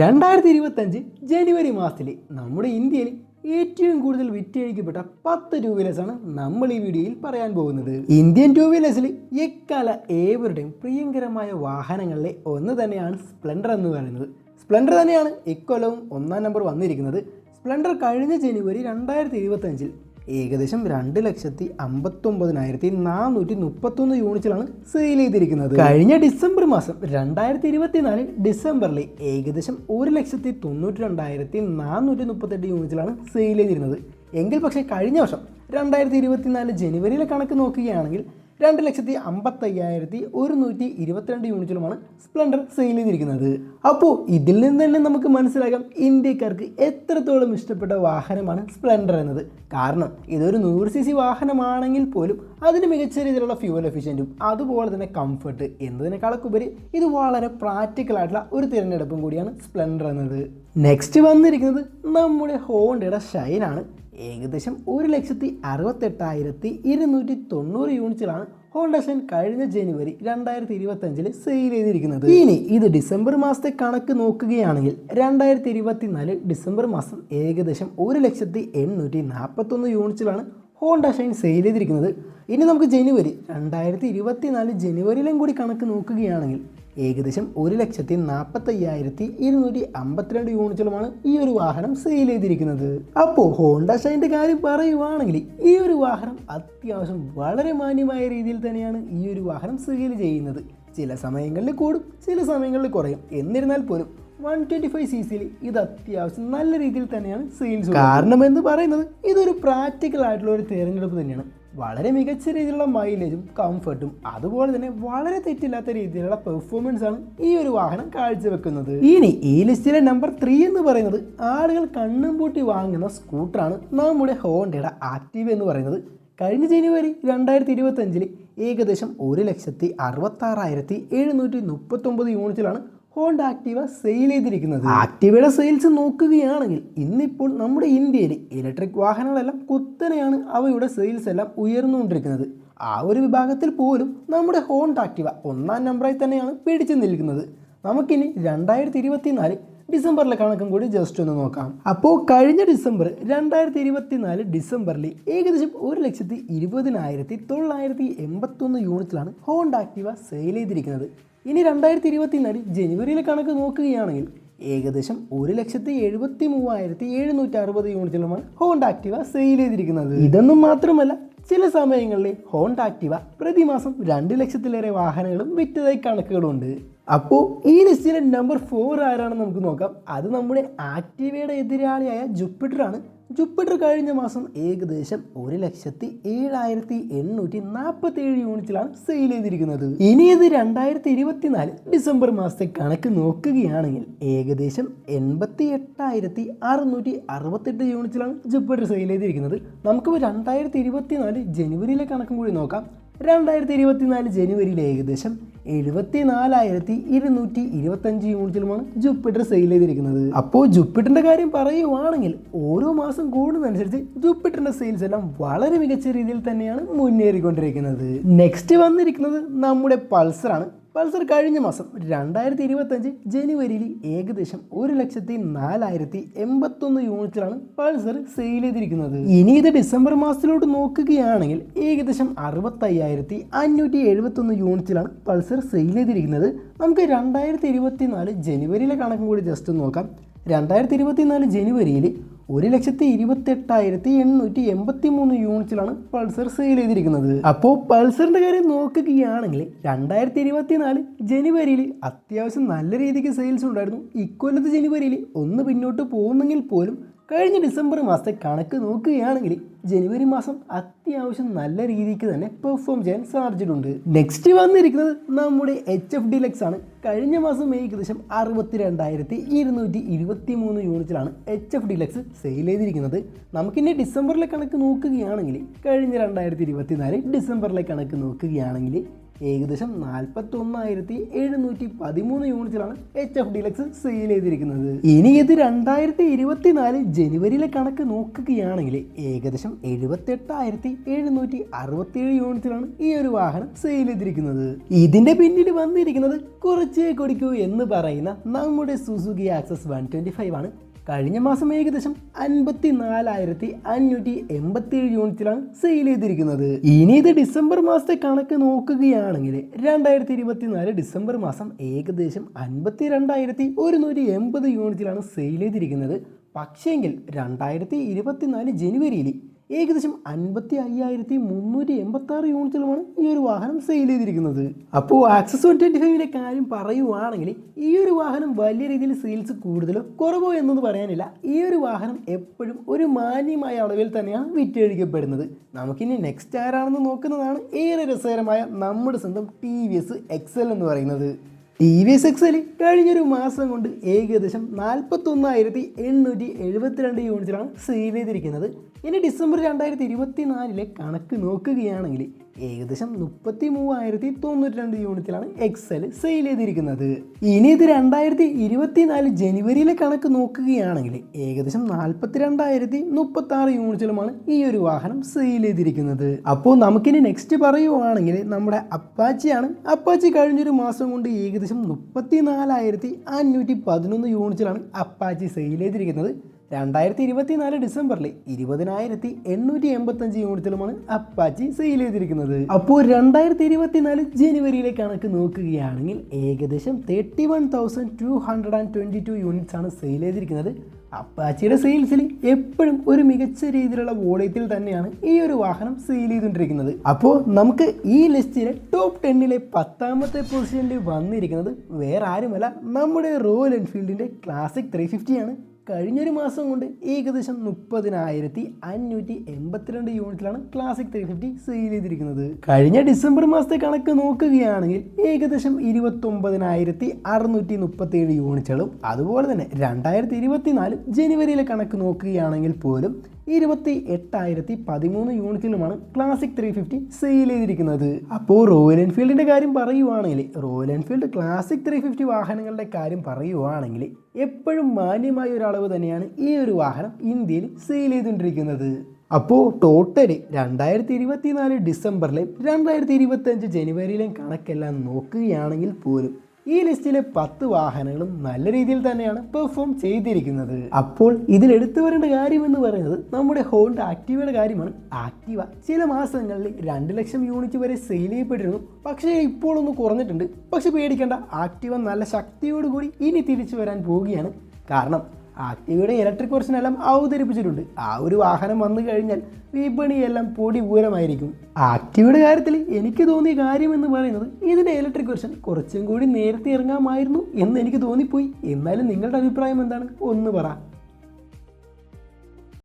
രണ്ടായിരത്തി ഇരുപത്തഞ്ച് ജനുവരി മാസത്തിൽ നമ്മുടെ ഇന്ത്യയിൽ ഏറ്റവും കൂടുതൽ വിറ്റഴിക്കപ്പെട്ട പത്ത് ടൂ വീലേഴ്സാണ് നമ്മൾ ഈ വീഡിയോയിൽ പറയാൻ പോകുന്നത്. ഇന്ത്യൻ ടൂ വീലേഴ്സിൽ എക്കാല ഏവരുടെയും പ്രിയങ്കരമായ വാഹനങ്ങളിലെ ഒന്ന് തന്നെയാണ് സ്പ്ലെൻഡർ എന്ന് പറയുന്നത്. സ്പ്ലെൻഡർ തന്നെയാണ് ഇക്കൊല്ലവും ഒന്നാം നമ്പർ വന്നിരിക്കുന്നത്. സ്പ്ലെൻഡർ കഴിഞ്ഞ ജനുവരി രണ്ടായിരത്തി ഇരുപത്തഞ്ചിൽ ഏകദേശം രണ്ട് ലക്ഷത്തി അമ്പത്തൊമ്പതിനായിരത്തി നാനൂറ്റി മുപ്പത്തൊന്ന് യൂണിറ്റിലാണ് സെയിൽ ചെയ്തിരിക്കുന്നത്. കഴിഞ്ഞ ഡിസംബർ മാസം രണ്ടായിരത്തി ഇരുപത്തിനാല് ഡിസംബറിൽ ഏകദേശം ഒരു ലക്ഷത്തി തൊണ്ണൂറ്റി രണ്ടായിരത്തി നാനൂറ്റി മുപ്പത്തെട്ട് യൂണിറ്റിലാണ് സെയിൽ ചെയ്തിരുന്നത്. എങ്കിൽ പക്ഷേ കഴിഞ്ഞ വർഷം രണ്ടായിരത്തി ഇരുപത്തിനാല് ജനുവരിയിലെ കണക്ക് നോക്കുകയാണെങ്കിൽ രണ്ട് ലക്ഷത്തി അമ്പത്തയ്യായിരത്തി ഒരുന്നൂറ്റി ഇരുപത്തിരണ്ട് യൂണിറ്റിലുമാണ് സ്പ്ലെൻഡർ സെയിൽ ചെയ്തിരിക്കുന്നത്. അപ്പോൾ ഇതിൽ നിന്ന് തന്നെ നമുക്ക് മനസ്സിലാക്കാം ഇന്ത്യക്കാർക്ക് എത്രത്തോളം ഇഷ്ടപ്പെട്ട വാഹനമാണ് സ്പ്ലെൻഡർ എന്നത്. കാരണം ഇതൊരു നൂറ് സി സി വാഹനമാണെങ്കിൽ പോലും അതിന് മികച്ച രീതിയിലുള്ള ഫ്യൂവൽ എഫിഷ്യന്റും അതുപോലെ തന്നെ കംഫർട്ട് എന്നതിനേക്കാളൊക്കെ ഇത് വളരെ പ്രാക്ടിക്കൽ ആയിട്ടുള്ള ഒരു തിരഞ്ഞെടുപ്പും കൂടിയാണ് സ്പ്ലെൻഡർ എന്നത്. നെക്സ്റ്റ് വന്നിരിക്കുന്നത് നമ്മുടെ ഹോണ്ടയുടെ ഷൈനാണ് ഏകദേശം ഒരു ലക്ഷത്തി അറുപത്തെട്ടായിരത്തി ഇരുന്നൂറ്റി തൊണ്ണൂറ് യൂണിറ്റ്സിലാണ് ഹോണ്ട കഴിഞ്ഞ ജനുവരി രണ്ടായിരത്തി ഇരുപത്തഞ്ചിൽ സെയിൽ ചെയ്തിരിക്കുന്നത്. ഇനി ഇത് ഡിസംബർ മാസത്തെ കണക്ക് നോക്കുകയാണെങ്കിൽ രണ്ടായിരത്തി ഇരുപത്തിനാല് ഡിസംബർ മാസം ഏകദേശം ഒരു ലക്ഷത്തി എണ്ണൂറ്റി നാൽപ്പത്തൊന്ന് യൂണിറ്റ്സിലാണ് ഹോണ്ട ഷൈൻ സെയിൽ ചെയ്തിരിക്കുന്നത്. ഇനി നമുക്ക് ജനുവരി രണ്ടായിരത്തി ഇരുപത്തിനാല് ജനുവരിയിലും കൂടി കണക്ക് നോക്കുകയാണെങ്കിൽ ഏകദേശം ഒരു ലക്ഷത്തി നാൽപ്പത്തയ്യായിരത്തി ഇരുന്നൂറ്റി അമ്പത്തിരണ്ട് യൂണിറ്റുകളുമാണ് ഈ ഒരു വാഹനം സെയിൽ ചെയ്തിരിക്കുന്നത്. അപ്പോൾ ഹോണ്ട ഷൈന്റെ കാര്യം പറയുവാണെങ്കിൽ ഈ ഒരു വാഹനം അത്യാവശ്യം വളരെ മാന്യമായ രീതിയിൽ തന്നെയാണ് ഈ ഒരു വാഹനം സെയിൽ ചെയ്യുന്നത്. ചില സമയങ്ങളിൽ കൂടും ചില സമയങ്ങളിൽ കുറയും. എന്നിരുന്നാൽ പോലും വൺ ട്വന്റി ഫൈവ് സി സിയിൽ ഇത് അത്യാവശ്യം നല്ല രീതിയിൽ തന്നെയാണ് സെയിൽസ് കാരണം എന്ന് പറയുന്നത് ഇതൊരു പ്രാക്ടിക്കൽ ആയിട്ടുള്ള ഒരു തിരഞ്ഞെടുപ്പ് തന്നെയാണ്. വളരെ മികച്ച രീതിയിലുള്ള മൈലേജും കംഫർട്ടും അതുപോലെ തന്നെ വളരെ തെറ്റില്ലാത്ത രീതിയിലുള്ള പെർഫോമൻസ് ആണ് ഈ ഒരു വാഹനം കാഴ്ചവെക്കുന്നത്. ഇനി ഈ ലിസ്റ്റിലെ നമ്പർ ത്രീ എന്ന് പറയുന്നത് ആളുകൾ കണ്ണും പൂട്ടി വാങ്ങുന്ന സ്കൂട്ടറാണ് നമ്മുടെ ഹോണ്ടയുടെ ആക്റ്റീവ് എന്ന് പറയുന്നത്. കഴിഞ്ഞ ജനുവരി രണ്ടായിരത്തി ഇരുപത്തഞ്ചിൽ ഏകദേശം ഒരു ലക്ഷത്തി അറുപത്താറായിരത്തി എഴുന്നൂറ്റി മുപ്പത്തൊമ്പത് യൂണിറ്റിലാണ് ഹോണ്ട ആക്റ്റീവ സെയിൽ ചെയ്തിരിക്കുന്നത്. ആക്റ്റീവയുടെ സെയിൽസ് നോക്കുകയാണെങ്കിൽ ഇന്നിപ്പോൾ നമ്മുടെ ഇന്ത്യയിൽ ഇലക്ട്രിക് വാഹനങ്ങളെല്ലാം കുത്തനെയാണ് അവയുടെ സെയിൽസ് എല്ലാം ഉയർന്നുകൊണ്ടിരിക്കുന്നത്. ആ ഒരു വിഭാഗത്തിൽ പോലും നമ്മുടെ ഹോണ്ട ആക്റ്റീവ ഒന്നാം നമ്പറായി തന്നെയാണ് പിടിച്ചു നിൽക്കുന്നത്. നമുക്കിനി രണ്ടായിരത്തി ഇരുപത്തിനാല് ഡിസംബറിലെ കണക്കും കൂടി ജസ്റ്റ് ഒന്ന് നോക്കാം. അപ്പോൾ കഴിഞ്ഞ ഡിസംബർ രണ്ടായിരത്തി ഇരുപത്തിനാല് ഡിസംബറിൽ ഏകദേശം ഒരു ലക്ഷത്തി ഇരുപതിനായിരത്തി തൊള്ളായിരത്തി എൺപത്തൊന്ന് യൂണിറ്റിലാണ് ഹോണ്ട ആക്റ്റീവ സെയിൽ ചെയ്തിരിക്കുന്നത്. ഇനി രണ്ടായിരത്തി ഇരുപത്തിനാല് ജനുവരിയിലെ കണക്ക് നോക്കുകയാണെങ്കിൽ ഏകദേശം ഒരു ലക്ഷത്തി എഴുപത്തി മൂവായിരത്തി എഴുന്നൂറ്റി അറുപത് യൂണിറ്റിലുമാണ് ഹോണ്ട ആക്റ്റീവ സെയിൽ ചെയ്തിരിക്കുന്നത്. ഇതൊന്നും മാത്രമല്ല ചില സമയങ്ങളിൽ ഹോണ്ട ആക്റ്റീവ പ്രതിമാസം രണ്ട് ലക്ഷത്തിലേറെ വാഹനങ്ങളും വിറ്റതായി കണക്കുകളുണ്ട്. അപ്പോൾ ഈ ലിസ്റ്റിലെ നമ്പർ ഫോർ ആരാണെന്ന് നമുക്ക് നോക്കാം. അത് നമ്മുടെ ആക്റ്റീവയുടെ എതിരാളിയായ ജുപ്പിറ്റർ ആണ് ജുപ്പിറ്റർ കഴിഞ്ഞ മാസം ഏകദേശം ഒരു ലക്ഷത്തി ഏഴായിരത്തി എണ്ണൂറ്റി നാൽപ്പത്തി ഏഴ് യൂണിറ്റിലാണ് സെയിൽ ചെയ്തിരിക്കുന്നത്. ഇനി ഇത് രണ്ടായിരത്തി ഇരുപത്തിനാല് ഡിസംബർ മാസത്തെ കണക്ക് നോക്കുകയാണെങ്കിൽ ഏകദേശം എൺപത്തി എട്ടായിരത്തി അറുന്നൂറ്റി അറുപത്തെട്ട് യൂണിറ്റിലാണ് ജുപ്പിറ്റർ സെയിൽ ചെയ്തിരിക്കുന്നത്. നമുക്കിപ്പോൾ രണ്ടായിരത്തി ഇരുപത്തിനാല് ജനുവരിയിലെ കണക്കും കൂടി നോക്കാം. രണ്ടായിരത്തി ഇരുപത്തിനാല് ജനുവരിയിൽ ഏകദേശം എഴുപത്തി നാലായിരത്തി ഇരുന്നൂറ്റി ഇരുപത്തഞ്ച് യൂണിറ്റിലുമാണ് ജൂപ്പിറ്റർ സെയിൽ ചെയ്തിരിക്കുന്നത്. അപ്പോൾ ജൂപ്പിറ്ററിന്റെ കാര്യം പറയുവാണെങ്കിൽ ഓരോ മാസം കൂടുന്നതനുസരിച്ച് ജൂപ്പിറ്ററിന്റെ സെയിൽസ് എല്ലാം വളരെ മികച്ച രീതിയിൽ തന്നെയാണ് മുന്നേറിക്കൊണ്ടിരിക്കുന്നത്. നെക്സ്റ്റ് വന്നിരിക്കുന്നത് നമ്മുടെ പൾസറാണ്. പൾസർ കഴിഞ്ഞ മാസം രണ്ടായിരത്തി ഇരുപത്തഞ്ച് ജനുവരിയിൽ ഏകദേശം ഒരു ലക്ഷത്തി നാലായിരത്തി എൺപത്തൊന്ന് യൂണിറ്റിലാണ് പൾസർ സെയിൽ ചെയ്തിരിക്കുന്നത്. ഇനി ഇത് ഡിസംബർ മാസത്തിലോട്ട് നോക്കുകയാണെങ്കിൽ ഏകദേശം അറുപത്തയ്യായിരത്തി അഞ്ഞൂറ്റി എഴുപത്തൊന്ന് യൂണിറ്റിലാണ് പൾസർ സെയിൽ ചെയ്തിരിക്കുന്നത്. നമുക്ക് രണ്ടായിരത്തി ഇരുപത്തി നാല് ജനുവരിയിലെ കണക്കും കൂടി ജസ്റ്റ് നോക്കാം. രണ്ടായിരത്തി ഇരുപത്തി നാല് ജനുവരിയിൽ ഒരു ലക്ഷത്തി ഇരുപത്തെട്ടായിരത്തി എണ്ണൂറ്റി എൺപത്തി മൂന്ന് യൂണിറ്റിലാണ് പൾസർ സെയിൽ ചെയ്തിരിക്കുന്നത്. അപ്പോൾ പൾസറിന്റെ കാര്യം നോക്കുകയാണെങ്കിൽ രണ്ടായിരത്തി ഇരുപത്തിനാല് ജനുവരിയിൽ അത്യാവശ്യം നല്ല രീതിക്ക് സെയിൽസ് ഉണ്ടായിരുന്നു. ഇക്കൊല്ലത്ത് ജനുവരിയിൽ ഒന്ന് പിന്നോട്ട് പോകുന്നെങ്കിൽ പോലും കഴിഞ്ഞ ഡിസംബർ മാസത്തെ കണക്ക് നോക്കുകയാണെങ്കിൽ ജനുവരി മാസം അത്യാവശ്യം നല്ല രീതിക്ക് തന്നെ പെർഫോം ചെയ്യാൻ സാധിച്ചിട്ടുണ്ട്. നെക്സ്റ്റ് വന്നിരിക്കുന്നത് നമ്മുടെ എച്ച് എഫ് ഡിലക്സ് ആണ്. കഴിഞ്ഞ മാസം ഏകദേശം അറുപത്തി രണ്ടായിരത്തി ഇരുന്നൂറ്റി ഇരുപത്തി മൂന്ന് യൂണിറ്റിലാണ് എച്ച് എഫ് ഡിലക്സ് സെയിൽ ചെയ്തിരിക്കുന്നത്. നമുക്കിനി ഡിസംബറിലെ കണക്ക് നോക്കുകയാണെങ്കിൽ കഴിഞ്ഞ രണ്ടായിരത്തി ഇരുപത്തിനാല് ഡിസംബറിലെ കണക്ക് നോക്കുകയാണെങ്കിൽ ഏകദേശം നാൽപ്പത്തി ഒന്നായിരത്തി എഴുന്നൂറ്റി പതിമൂന്ന് യൂണിറ്റിലാണ് എച്ച് എഫ് ഡിലക്സ് സെയിൽ ചെയ്തിരിക്കുന്നത്. ഇനി ഇത് രണ്ടായിരത്തി ഇരുപത്തിനാല് ജനുവരിയിലെ കണക്ക് നോക്കുകയാണെങ്കിൽ ഏകദേശം എഴുപത്തെട്ടായിരത്തി എഴുന്നൂറ്റി അറുപത്തിയേഴ് യൂണിറ്റിലാണ് ഈ ഒരു വാഹനം സെയിൽ ചെയ്തിരിക്കുന്നത്. ഇതിന്റെ പിന്നിൽ വന്നിരിക്കുന്നത് കുറച്ചേ കൊടിക്കൂ എന്ന് പറയുന്ന നമ്മുടെ Suzuki Access one twenty five ആണ് കഴിഞ്ഞ മാസം ഏകദേശം അൻപത്തി നാലായിരത്തി അഞ്ഞൂറ്റി എൺപത്തി ഏഴ് യൂണിറ്റിലാണ് സെയിൽ ചെയ്തിരിക്കുന്നത്. ഇനി ഇത് ഡിസംബർ മാസത്തെ കണക്ക് നോക്കുകയാണെങ്കിൽ രണ്ടായിരത്തി ഇരുപത്തിനാല് ഡിസംബർ മാസം ഏകദേശം അൻപത്തി രണ്ടായിരത്തി ഒരുന്നൂറ്റി എൺപത് യൂണിറ്റിലാണ് സെയിൽ ചെയ്തിരിക്കുന്നത്. പക്ഷേങ്കിൽ രണ്ടായിരത്തി ഇരുപത്തിനാല് ജനുവരിയിൽ ഏകദേശം അൻപത്തി അയ്യായിരത്തി മുന്നൂറ്റി എൺപത്തി ആറ് യൂണിറ്റിലുമാണ് ഈ ഒരു വാഹനം സെയിൽ ചെയ്തിരിക്കുന്നത്. അപ്പോൾ ആക്സസ് വൺ ട്വന്റി ഫൈവിന്റെ കാര്യം പറയുവാണെങ്കിൽ ഈ ഒരു വാഹനം വലിയ രീതിയിൽ സെയിൽസ് കൂടുതലോ കുറവോ എന്നത് പറയാനില്ല. ഈ ഒരു വാഹനം എപ്പോഴും ഒരു മാന്യമായ അളവിൽ തന്നെയാണ് വിറ്റഴിക്കപ്പെടുന്നത്. നമുക്കിനി നെക്സ്റ്റ് ആരാണെന്ന് നോക്കുന്നതാണ് ഏറെ രസകരമായ നമ്മുടെ സ്വന്തം ടി വി എസ് എക്സൽ എന്ന് പറയുന്നത്. ടി വി എസ് എക്സൽ കഴിഞ്ഞൊരു മാസം കൊണ്ട് ഏകദേശം നാൽപ്പത്തൊന്നായിരത്തി എണ്ണൂറ്റി എഴുപത്തിരണ്ട് യൂണിറ്റിലാണ് സേവ് ചെയ്തിരിക്കുന്നത്. ഇനി ഡിസംബർ രണ്ടായിരത്തി ഇരുപത്തി നാലിലെ കണക്ക് നോക്കുകയാണെങ്കിൽ ഏകദേശം മുപ്പത്തി മൂവായിരത്തി തൊണ്ണൂറ്റി രണ്ട് യൂണിറ്റിലാണ് എക്സൽ സെയിൽ ചെയ്തിരിക്കുന്നത്. ഇനി ഇത് രണ്ടായിരത്തി ഇരുപത്തിനാല് ജനുവരിയിലെ കണക്ക് നോക്കുകയാണെങ്കിൽ ഏകദേശം നാൽപ്പത്തി രണ്ടായിരത്തി മുപ്പത്തി ആറ് യൂണിറ്റിലുമാണ് ഈ ഒരു വാഹനം സെയിൽ ചെയ്തിരിക്കുന്നത്. അപ്പോൾ നമുക്കിനി നെക്സ്റ്റ് പറയുവാണെങ്കിൽ നമ്മുടെ അപ്പാച്ചിയാണ്. അപ്പാച്ചി കഴിഞ്ഞൊരു മാസം കൊണ്ട് ഏകദേശം മുപ്പത്തി നാലായിരത്തി അഞ്ഞൂറ്റി പതിനൊന്ന് യൂണിറ്റിലാണ് അപ്പാച്ചി സെയിൽ ചെയ്തിരിക്കുന്നത്. രണ്ടായിരത്തി ഇരുപത്തിനാല് ഡിസംബറിൽ ഇരുപതിനായിരത്തി എണ്ണൂറ്റി എൺപത്തഞ്ച് യൂണിറ്റിലുമാണ് അപ്പാച്ചി സെയിൽ ചെയ്തിരിക്കുന്നത്. അപ്പോൾ രണ്ടായിരത്തി ഇരുപത്തിനാല് ജനുവരിയിലെ കണക്ക് നോക്കുകയാണെങ്കിൽ ഏകദേശം thirty one thousand two hundred and twenty two units ആണ് സെയിൽ ചെയ്തിരിക്കുന്നത്. അപ്പാച്ചിയുടെ സെയിൽസിൽ എപ്പോഴും ഒരു മികച്ച രീതിയിലുള്ള വോളിയത്തിൽ തന്നെയാണ് ഈ ഒരു വാഹനം സെയിൽ ചെയ്തുകൊണ്ടിരിക്കുന്നത്. അപ്പോൾ നമുക്ക് ഈ ലിസ്റ്റിലെ ടോപ്പ് ടെന്നിലെ പത്താമത്തെ പൊസിഷനിൽ വന്നിരിക്കുന്നത് വേറെ ആരുമല്ല നമ്മുടെ റോയൽ എൻഫീൽഡിന്റെ ക്ലാസിക് ത്രീ ഫിഫ്റ്റിയാണ് കഴിഞ്ഞൊരു മാസം കൊണ്ട് ഏകദേശം മുപ്പതിനായിരത്തി അഞ്ഞൂറ്റി എൺപത്തിരണ്ട് യൂണിറ്റിലാണ് ക്ലാസിക് ത്രീ ഫിഫ്റ്റി സെയിൽ ചെയ്തിരിക്കുന്നത്. കഴിഞ്ഞ ഡിസംബർ മാസത്തെ കണക്ക് നോക്കുകയാണെങ്കിൽ ഏകദേശം ഇരുപത്തൊമ്പതിനായിരത്തി അറുന്നൂറ്റി മുപ്പത്തി ഏഴ് യൂണിറ്റുകളും അതുപോലെ തന്നെ രണ്ടായിരത്തി ഇരുപത്തിനാല് ജനുവരിയിലെ കണക്ക് നോക്കുകയാണെങ്കിൽ പോലും ഇരുപത്തി എട്ടായിരത്തി പതിമൂന്ന് യൂണിറ്റിലുമാണ് ക്ലാസിക് ത്രീ ഫിഫ്റ്റി സെയിൽ ചെയ്തിരിക്കുന്നത്. അപ്പോൾ റോയൽ എൻഫീൽഡിന്റെ കാര്യം പറയുവാണെങ്കിൽ Royal Enfield Classic three fifty വാഹനങ്ങളുടെ കാര്യം പറയുവാണെങ്കിൽ എപ്പോഴും മാന്യമായ ഒരു അളവ് തന്നെയാണ് ഈ ഒരു വാഹനം ഇന്ത്യയിൽ സെയിൽ ചെയ്തുകൊണ്ടിരിക്കുന്നത്. അപ്പോൾ ടോട്ടൽ രണ്ടായിരത്തി ഇരുപത്തിനാല് ഡിസംബറിലെയും രണ്ടായിരത്തി ഇരുപത്തഞ്ച് ജനുവരിയിലെയും കണക്കെല്ലാം നോക്കുകയാണെങ്കിൽ പോലും ഈ ലിസ്റ്റിലെ പത്ത് വാഹനങ്ങളും നല്ല രീതിയിൽ തന്നെയാണ് പെർഫോം ചെയ്തിരിക്കുന്നത്. അപ്പോൾ ഇതിൽ എടുത്തു വരേണ്ട കാര്യം എന്ന് പറയുന്നത് നമ്മുടെ ഹോണ്ട ആക്റ്റീവയുടെ കാര്യമാണ്. ആക്റ്റീവ ചില മാസങ്ങളിൽ രണ്ട് ലക്ഷം യൂണിറ്റ് വരെ സെയിൽ ചെയ്യപ്പെട്ടിരുന്നു. പക്ഷേ ഇപ്പോൾ ഒന്ന് കുറഞ്ഞിട്ടുണ്ട്. പക്ഷെ പേടിക്കേണ്ട ആക്റ്റീവ നല്ല ശക്തിയോടുകൂടി ഇനി തിരിച്ചു വരാൻ പോവുകയാണ്. കാരണം ആക്റ്റീവയുടെ ഇലക്ട്രിക് വെർഷൻ എല്ലാം അവതരിപ്പിച്ചിട്ടുണ്ട്. ആ ഒരു വാഹനം വന്നു കഴിഞ്ഞാൽ വിപണിയെല്ലാം പൊടി പൂരമായിരിക്കും. ആക്റ്റീവയുടെ കാര്യത്തിൽ എനിക്ക് തോന്നിയ കാര്യം എന്ന് പറയുന്നത് ഇതിന്റെ ഇലക്ട്രിക് വെർഷൻ കുറച്ചും കൂടി നേരത്തെ ഇറങ്ങാമായിരുന്നു എന്ന് എനിക്ക് തോന്നിപ്പോയി. എന്നാലും നിങ്ങളുടെ അഭിപ്രായം എന്താണ്? ഒന്ന് പറ.